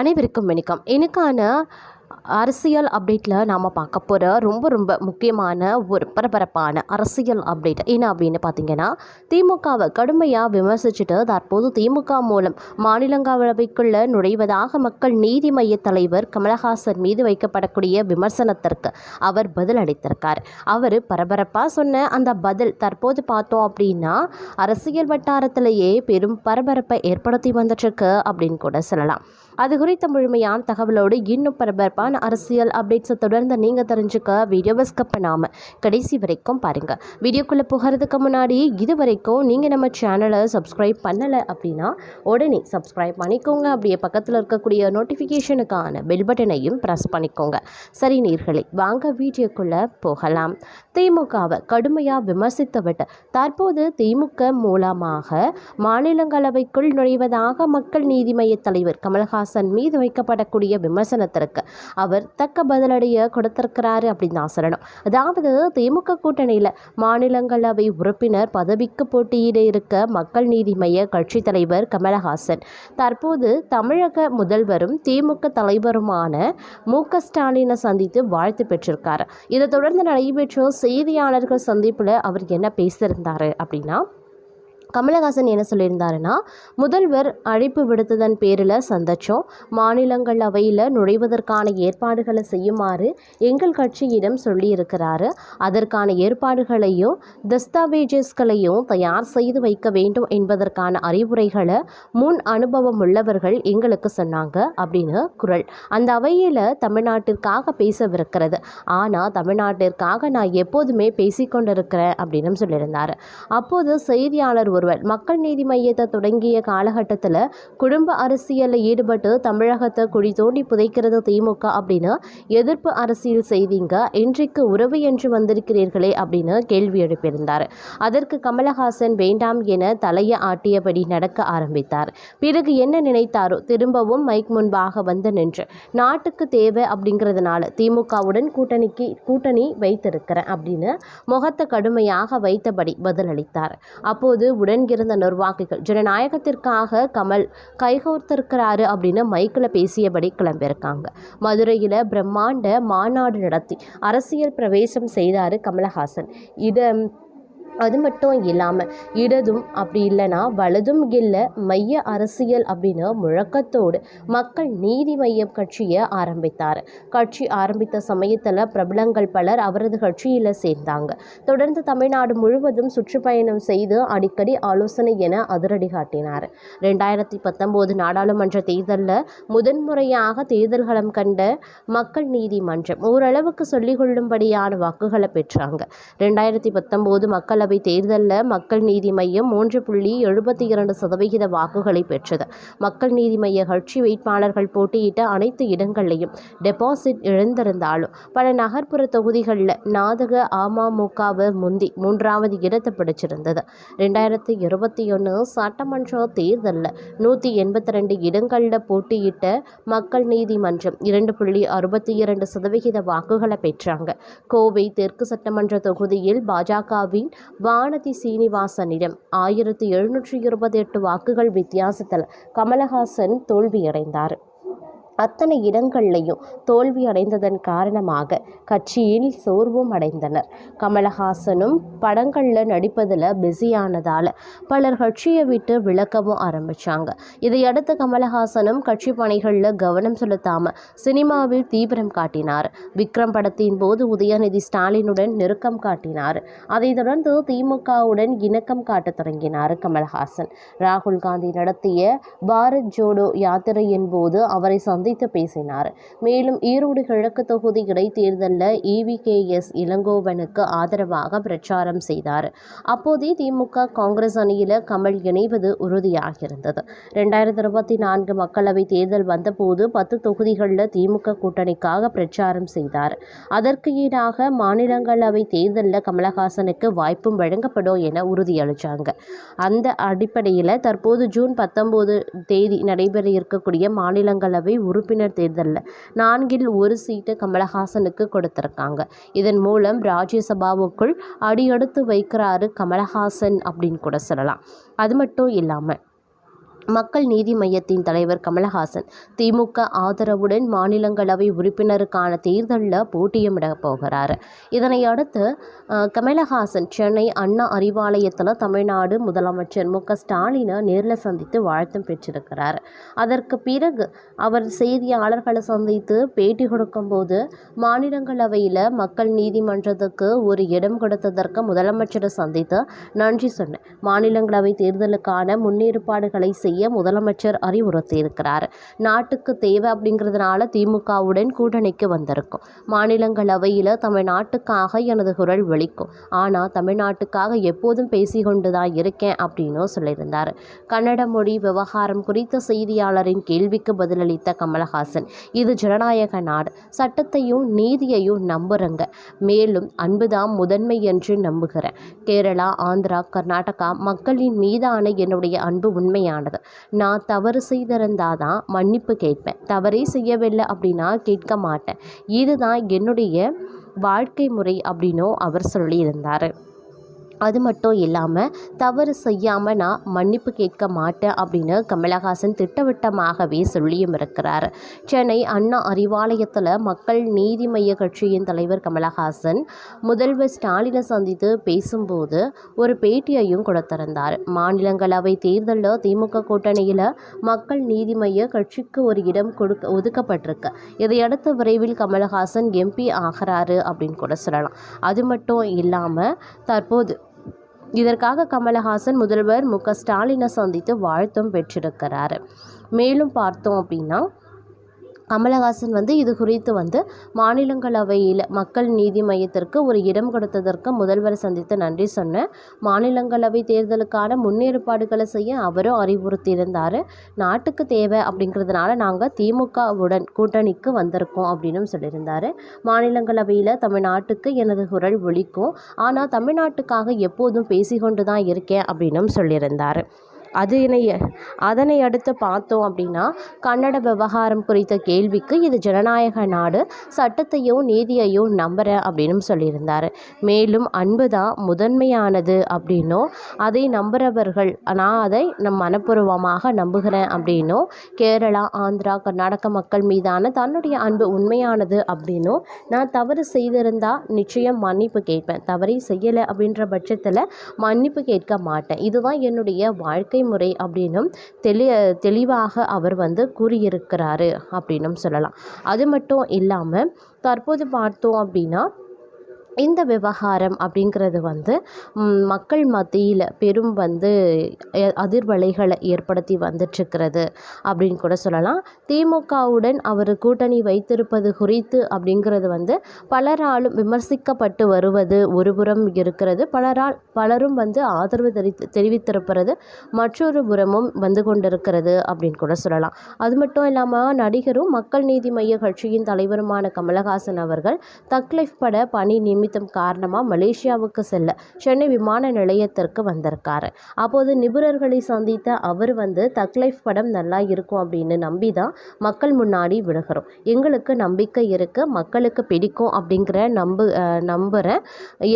அனைவருக்கும் வணக்கம். எனக்கான அரசியல் அப்டேட்டில் நாம் பார்க்க போகிற ரொம்ப ரொம்ப முக்கியமான ஒரு பரபரப்பான அரசியல் அப்டேட் என்ன அப்படின்னு பார்த்தீங்கன்னா திமுகவை கடுமையாக விமர்சிச்சுட்டு தற்போது திமுக மூலம் மாநிலங்களவைக்குள்ளே நுழைவதாக மக்கள் நீதி மைய தலைவர் கமலஹாசன் மீது வைக்கப்படக்கூடிய விமர்சனத்திற்கு அவர் பதில் அளித்திருக்கார். அவர் பரபரப்பாக சொன்ன அந்த பதில் தற்போது பார்த்தோம் அப்படின்னா அரசியல் வட்டாரத்திலேயே பெரும் பரபரப்பை ஏற்படுத்தி வந்துட்டுருக்கு அப்படின்னு கூட சொல்லலாம். அது குறித்த முழுமையான தகவலோடு இன்னும் பரபரப்பான அரசியல் அப்டேட்ஸை தொடர்ந்து நீங்கள் தெரிஞ்சுக்க வீடியோவை ஸ்கிப் பண்ணாமல் கடைசி வரைக்கும் பாருங்கள் வீடியோக்குள்ளே போகிறதுக்கு முன்னாடி இது வரைக்கும் நீங்கள் நம்ம சேனலை சப்ஸ்கிரைப் பண்ணலை அப்படின்னா உடனே சப்ஸ்கிரைப் பண்ணிக்கோங்க. அப்படியே பக்கத்தில் இருக்கக்கூடிய நோட்டிஃபிகேஷனுக்கான பெல் பட்டனையும் ப்ரெஸ் பண்ணிக்கோங்க. சரி நீர்களே வாங்க வீடியோக்குள்ளே போகலாம். திமுகவை கடுமையாக விமர்சித்துவிட்டு தற்போது திமுக மூலமாக மாநிலங்களவைக்குள் நுழைவதாக மக்கள் நீதி மய்ய தலைவர் கமல்ஹாசன் மீது வைக்கப்படக்கூடிய விமர்சனத்திற்கு அவர் தக்க பதிலடியை கொடுத்திருக்கிறாரு அப்படின்னு தான் சொல்லணும். அதாவது திமுக கூட்டணியில் மாநிலங்களவை உறுப்பினர் பதவிக்கு போட்டியிட இருக்க மக்கள் நீதி மைய கட்சி தலைவர் கமலஹாசன் தற்போது தமிழக முதல்வரும் திமுக தலைவருமான மு க ஸ்டாலினை சந்தித்து வாழ்த்து பெற்றிருக்கார். இதை தொடர்ந்து நடைபெற்ற செய்தியாளர்கள் சந்திப்பில் அவர் என்ன பேசியிருந்தார் அப்படின்னா கமலஹாசன் என்ன சொல்லியிருந்தாருன்னா முதல்வர் அழைப்பு விடுத்ததன் பேரில் சந்திச்சோம். மாநிலங்களவையில் நுழைவதற்கான ஏற்பாடுகளை செய்யுமாறு எங்கள் கட்சியிடம் சொல்லியிருக்கிறாரு. அதற்கான ஏற்பாடுகளையும் தஸ்தாவேஜஸ்களையும் தயார் செய்து வைக்க வேண்டும் என்பதற்கான அறிவுரைகளை முன் அனுபவம் உள்ளவர்கள் எங்களுக்கு சொன்னாங்க அப்படின்னு குரல். அந்த அவையில் தமிழ்நாட்டிற்காக பேசவிருக்கிறது. ஆனால் தமிழ்நாட்டிற்காக நான் எப்போதுமே பேசிக்கொண்டிருக்கிறேன் அப்படின்னு சொல்லியிருந்தார். அப்போது செய்தியாளர் ஒருவர். மக்கள் நீதி மையத்தை தொடங்கிய காலகட்டத்தில் குடும்ப அரசியலில் ஈடுபட்டு தமிழகத்தை குழி தோண்டி புதைக்கிறது திமுக அப்படின்னு எதிர்ப்பு அரசியல் செய்தீங்க இன்றைக்கு உறவு என்று வந்திருக்கிறீர்களே அப்படின்னு கேள்வி எழுப்பியிருந்தார். அதற்கு கமலஹாசன் வேண்டாம் என தலையை ஆட்டியபடி நடக்க ஆரம்பித்தார். பிறகு என்ன நினைத்தாரோ திரும்பவும் மைக் முன்பாக வந்து நின்று நாட்டுக்கு தேவை அப்படிங்கிறதுனால திமுகவுடன் கூட்டணிக்கு கூட்டணி வைத்திருக்கிறேன் அப்படின்னு முகத்தை கடுமையாக வைத்தபடி பதிலளித்தார். அப்போது உடன் இருந்த நிர்வாகிகள் ஜனநாயகத்திற்காக கமல் கைகோர்த்திருக்கிறாரு அப்படின்னு மைக்கில் பேசியபடி கிளம்பியிருக்காங்க. மதுரையில் பிரம்மாண்ட மாநாடு நடத்தி அரசியல் பிரவேசம் செய்தார் கமலஹாசன். இதை அது மட்டும் இல்லாமல் இடதும் அப்படி இல்லைன்னா வலதும் இல்லை மைய அரசியல் அப்படின்னு முழக்கத்தோடு மக்கள் நீதி மையம் கட்சியை ஆரம்பித்தார். கட்சி ஆரம்பித்த சமயத்தில் பிரபலங்கள் பலர் அவரது கட்சியில் சேர்ந்தாங்க. தொடர்ந்து தமிழ்நாடு முழுவதும் சுற்றுப்பயணம் செய்து அடிக்கடி ஆலோசனை என அதிரடி காட்டினார். ரெண்டாயிரத்தி பத்தொம்போது நாடாளுமன்ற தேர்தலில் முதன்முறையாக தேர்தல் களம் கண்ட மக்கள் நீதிமன்றம் ஓரளவுக்கு சொல்லிக் கொள்ளும்படியான வாக்குகளை பெற்றாங்க. ரெண்டாயிரத்தி பத்தொம்போது மக்களவை தேர்தலில் மக்கள் நீதி மையம் மூன்று புள்ளி எழுபத்தி இரண்டு சதவிகித வாக்குகளை பெற்றது. மக்கள் நீதி மைய கட்சி வேட்பாளர்கள் போட்டியிட்ட அனைத்து இடங்களையும் டெபாசிட் இழந்திருந்தாலும் பல நகர்ப்புற தொகுதிகளில் நாதக அமமுகவை முந்தி மூன்றாவது இடத்தை பிடிச்சிருந்தது. ரெண்டாயிரத்தி இருபத்தி ஒன்று சட்டமன்ற தேர்தலில் நூற்றி எண்பத்தி ரெண்டு இடங்களில் போட்டியிட்ட மக்கள் நீதிமன்றம் இரண்டு புள்ளி அறுபத்தி இரண்டு சதவிகித வாக்குகளை பெற்றாங்க. கோவை தெற்கு சட்டமன்ற தொகுதியில் பாஜகவின் வானதி சீனிவாசனிடம் ஆயிரத்தி எழுநூற்றி இருபத்தி எட்டு வாக்குகள் வித்தியாசத்தில் கமலஹாசன் தோல்வியடைந்தார். அத்தனை இடங்கள்லையும் தோல்வி அடைந்ததன் காரணமாக கட்சியில் சோர்வும் அடைந்தனர். கமலஹாசனும் படங்களில் நடிப்பதில் பிஸியானதால் பலர் கட்சியை விட்டு விளக்கவும் ஆரம்பித்தாங்க இதையடுத்து கமலஹாசனும் கட்சி பணிகளில் கவனம் செலுத்தாமல் சினிமாவில் தீவிரம் காட்டினார். விக்ரம் படத்தின் போது உதயநிதி ஸ்டாலினுடன் நெருக்கம் காட்டினார். அதைத் தொடர்ந்து திமுகவுடன் இணக்கம் காட்டத் தொடங்கினார் கமலஹாசன். ராகுல் காந்தி நடத்திய பாரத் ஜோடோ யாத்திரையின் போது அவரை சந்தி சந்தித்து பேசினார். மேலும் ஈரோடு கிழக்கு தொகுதி இடைத்தேர்தலில் இவிகேஎஸ் இளங்கோவனுக்கு ஆதரவாக பிரச்சாரம் செய்தார். அப்போதே திமுக காங்கிரஸ் அணியில் கமல் இணைவது உறுதியாகியிருந்தது. ரெண்டாயிரத்தி இருபத்தி நான்கு மக்களவை தேர்தல் வந்தபோது பத்து தொகுதிகளில் திமுக கூட்டணிக்காக பிரச்சாரம் செய்தார். அதற்கு ஈடாக மாநிலங்களவை தேர்தலில் கமலஹாசனுக்கு வாய்ப்பும் வழங்கப்படும் என உறுதியளித்தாங்க அந்த அடிப்படையில் தற்போது ஜூன் பத்தொம்போது தேதி நடைபெற இருக்கக்கூடிய மாநிலங்களவை உறுப்பினர் தேர்தலில். நான்கில் ஒரு சீட்டு கமலஹாசனுக்கு கொடுத்துருக்காங்க. இதன் மூலம் ராஜ்யசபாவுக்குள் அடியெடுத்து வைக்கிறாரு கமலஹாசன் அப்படின்னு கூட சொல்லலாம். அது மட்டும் இல்லாமல் மக்கள் நீதி மையத்தின் தலைவர் கமலஹாசன். திமுக ஆதரவுடன் மாநிலங்களவை உறுப்பினருக்கான தேர்தலில் போட்டியமிடப் போகிறார். இதனை அடுத்து கமலஹாசன் சென்னை அண்ணா அறிவாலயத்தில் தமிழ்நாடு முதலமைச்சர் மு க ஸ்டாலினை நேரில் சந்தித்து வாழ்த்தும் பெற்றிருக்கிறார். அதற்கு பிறகு அவர் செய்தியாளர்களை சந்தித்து பேட்டி கொடுக்கும்போது மாநிலங்களவையில் மக்கள் நீதிமன்றத்துக்கு ஒரு இடம் கொடுத்ததற்கு முதலமைச்சரை சந்தித்து நன்றி சொன்னேன் மாநிலங்களவை தேர்தலுக்கான முன்னேற்பாடுகளை செய்ய முதலமைச்சர் அறிவுறுத்தியிருக்கிறார். நாட்டுக்கு தேவை அப்படிங்கிறதுனால திமுகவுடன் கூட்டணிக்கு வந்திருக்கும். மாநிலங்களவையில் தமிழ்நாட்டுக்காக எனது குரல் வெளிக்கும் ஆனால் தமிழ்நாட்டுக்காக எப்போதும் பேசிக்கொண்டு தான் இருக்கேன் அப்படின்னும் சொல்லியிருந்தார். கன்னட மொழி விவகாரம் குறித்த செய்தியாளரின் கேள்விக்கு பதிலளித்த கமலஹாசன் இது ஜனநாயக நாடு. சட்டத்தையும் நீதியையும் நம்புறங்க. மேலும் அன்புதான் முதன்மை என்று நம்புகிறேன். கேரளா ஆந்திரா கர்நாடகா மக்களின் மீதான என்னுடைய அன்பு உண்மையானது. நான் தவறு செய்திருந்தாதான் மன்னிப்பு கேட்பேன். தவறே செய்யவில்லை அப்படின்னா கேட்க மாட்டேன். இதுதான் என்னுடைய வாழ்க்கை முறை அப்படின்னும் அவர் சொல்லியிருந்தார். அது மட்டும் இல்லாமல் தவறு செய்யாமல் நான் மன்னிப்பு கேட்க மாட்டேன் அப்படின்னு கமலஹாசன் திட்டவட்டமாகவே சொல்லியும் இருக்கிறார். சென்னை அண்ணா அறிவாலயத்தில் மக்கள் நீதி மைய கட்சியின் தலைவர் கமலஹாசன் முதல்வர் ஸ்டாலினை சந்தித்து பேசும்போது ஒரு பேட்டியையும் கொடுத்திருந்தார். மாநிலங்களவை தேர்தலில் திமுக கூட்டணியில் மக்கள் நீதி மைய கட்சிக்கு ஒரு இடம் கொடுக்க ஒதுக்கப்பட்டிருக்கு. இதையடுத்து விரைவில் கமலஹாசன் எம்பி ஆகிறாரு அப்படின்னு கூட சொல்லலாம். அது மட்டும் இல்லாமல் தற்போது இதற்காக கமலஹாசன் முதல்வர் மு க ஸ்டாலினை சந்தித்து வாழ்த்தும் பெற்றிருக்கிறார். மேலும் பார்த்தோம் அப்படின்னா கமலஹாசன் வந்து இது குறித்து வந்து மாநிலங்களவையில் மக்கள் நீதி மையத்திற்கு ஒரு இடம் கொடுத்ததற்கு முதல்வரை சந்தித்து நன்றி சொன்னேன். மாநிலங்களவை தேர்தலுக்கான முன்னேற்பாடுகளை செய்ய அவரும் அறிவுறுத்தியிருந்தார். நாட்டுக்கு தேவை அப்படிங்கிறதுனால நாங்கள் திமுகவுடன் கூட்டணிக்கு வந்திருக்கோம் அப்படின்னு சொல்லியிருந்தார். மாநிலங்களவையில் தமிழ்நாட்டுக்கு எனது குரல் ஒழிக்கும் ஆனால் தமிழ்நாட்டுக்காக எப்போதும் பேசிக்கொண்டு தான் இருக்கேன் அப்படின்னும் சொல்லியிருந்தார். அது அதனை அடுத்து பார்த்தோம் அப்படின்னா கன்னட விவகாரம் குறித்த கேள்விக்கு இது ஜனநாயக நாடு சட்டத்தையும் நீதியையும் நம்புகிறேன் அப்படின்னு சொல்லியிருந்தார். மேலும் அன்பு தான் முதன்மையானது அப்படின்னும் அதை நம்புகிறவர்கள் நான் அதை நம் மனப்பூர்வமாக நம்புகிறேன் அப்படின்னும் கேரளா ஆந்திரா கர்நாடக மக்கள் மீதான தன்னுடைய அன்பு உண்மையானது அப்படின்னும் நான் தவறு செய்திருந்தால் நிச்சயம் மன்னிப்பு கேட்பேன். தவறை செய்யலை அப்படின்ற பட்சத்தில் மன்னிப்பு கேட்க மாட்டேன். இதுதான் என்னுடைய வாழ்க்கை முறை அப்படின்னும் தெளி தெளிவாக அவர் வந்து கூறியிருக்கிறாரு அப்படின்னும் சொல்லலாம். அது மட்டும் இல்லாமல் தற்போது பார்த்தோம் அப்படின்னா இந்த விவகாரம் அப்படிங்கிறது வந்து மக்கள் மத்தியில் பெரும் வந்து அதிர்வலைகளை ஏற்படுத்தி வந்துட்டுருக்கிறது அப்படின்னு கூட சொல்லலாம். திமுகவுடன் அவர் கூட்டணி வைத்திருப்பது குறித்து அப்படிங்கிறது வந்து பலராலும் விமர்சிக்கப்பட்டு வருவது ஒருபுறம் இருக்கிறது. பலரால் பலரும் வந்து ஆதரவு தெரி தெரிவித்திருப்பது மற்றொரு புறமும் வந்து கொண்டிருக்கிறது அப்படின்னு கூட சொல்லலாம். அது மட்டும் இல்லாமல் நடிகரும் மக்கள் நீதி மைய கட்சியின் தலைவருமான கமலஹாசன் அவர்கள் தக்லைஃப் பட பணி நிமித்தம் காரணமாக மலேசியாவுக்கு செல்ல சென்னை விமான நிலையத்திற்கு வந்திருக்காரு. அப்போது நிபுணர்களை சந்தித்த அவர் வந்து தக்லைஃப் படம் நல்லா இருக்கும் அப்படின்னு நம்பி தான் மக்கள் முன்னாடி விடுகிறோம் எங்களுக்கு நம்பிக்கை இருக்குது மக்களுக்கு பிடிக்கும் அப்படிங்கிற நம்பு நம்புகிறேன்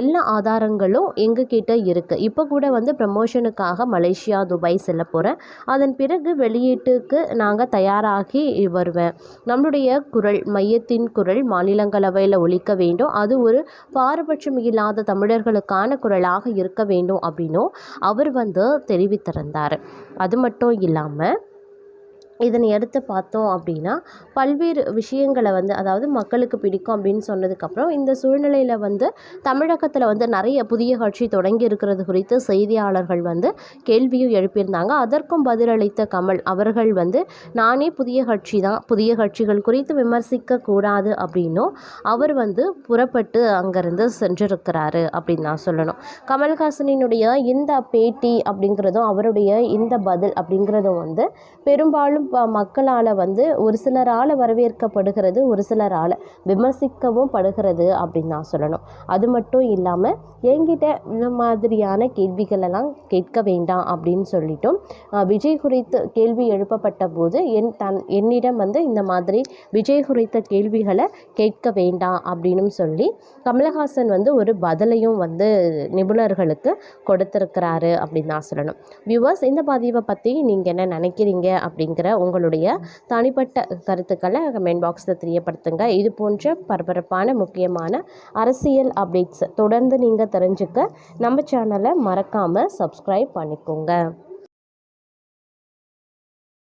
எல்லா ஆதாரங்களும் எங்ககிட்ட இருக்குது இப்போ கூட வந்து ப்ரமோஷனுக்காக மலேசியா துபாய் செல்ல போகிறேன் அதன் பிறகு வெளியீட்டுக்கு நாங்கள் தயாராகி வருவேன். நம்மளுடைய குரல் மையத்தின் குரல் மாநிலங்களவையில் ஒழிக்க வேண்டும். அது ஒரு பாரபட்சம் இல்லாத தமிழர்களுக்கான குரலாக இருக்க வேண்டும் அப்படின்னும் அவர் வந்து தெரிவித்திருந்தார். அது மட்டும் இல்லாமல் இதனை எடுத்து பார்த்தோம் அப்படின்னா பல்வேறு விஷயங்களை வந்து அதாவது மக்களுக்கு பிடிக்கும் அப்படின்னு சொன்னதுக்கப்புறம் இந்த சூழ்நிலையில் வந்து தமிழகத்தில் வந்து நிறைய புதிய கட்சி தொடங்கி இருக்கிறது குறித்து செய்தியாளர்கள் வந்து கேள்வியும் எழுப்பியிருந்தாங்க. அதற்கும் பதிலளித்த கமல் அவர்கள் வந்து நானே புதிய கட்சி தான் புதிய கட்சிகள் குறித்து விமர்சிக்க கூடாது அப்படின்னும் அவர் வந்து புறப்பட்டு அங்கேருந்து சென்றிருக்கிறாரு அப்படின்னு நான் சொல்லணும். கமல்ஹாசனினுடைய இந்த பேட்டி அப்படிங்கிறதும் அவருடைய இந்த பதில் அப்படிங்கிறதும் வந்து பெரும்பாலும் மக்களால் வந்து ஒரு சிலரால் வரவேற்கப்படுகிறது ஒரு சிலரால் விமர்சிக்கவும் படுகிறது அப்படின்னு நான் சொல்லணும். அது மட்டும் இல்லாமல் என்கிட்ட இந்த மாதிரியான கேள்விகளெல்லாம் கேட்க வேண்டாம் அப்படின்னு சொல்லிட்டும் விஜய் குறித்து கேள்வி எழுப்பப்பட்ட போது என் தன் என்னிடம் வந்து இந்த மாதிரி விஜய் குறித்த கேள்விகளை கேட்க வேண்டாம் அப்படின்னு சொல்லி கமலஹாசன் வந்து ஒரு பதிலையும் வந்து நிபுணர்களுக்கு கொடுத்துருக்கிறாரு அப்படின்னு நான் சொல்லணும். வியூவர்ஸ் இந்த பதிவை பற்றி நீங்கள் என்ன நினைக்கிறீங்க அப்படிங்கிற அப்படிங்கிற உங்களுடைய தனிப்பட்ட கருத்துக்களை கமெண்ட் பாக்ஸில் தெரியப்படுத்துங்க. இது போன்ற பரபரப்பான முக்கியமான அரசியல் அப்டேட்ஸ் தொடர்ந்து நீங்கள் தெரிஞ்சுக்க நம்ம சேனலை மறக்காமல் சப்ஸ்கிரைப் பண்ணிக்கோங்க.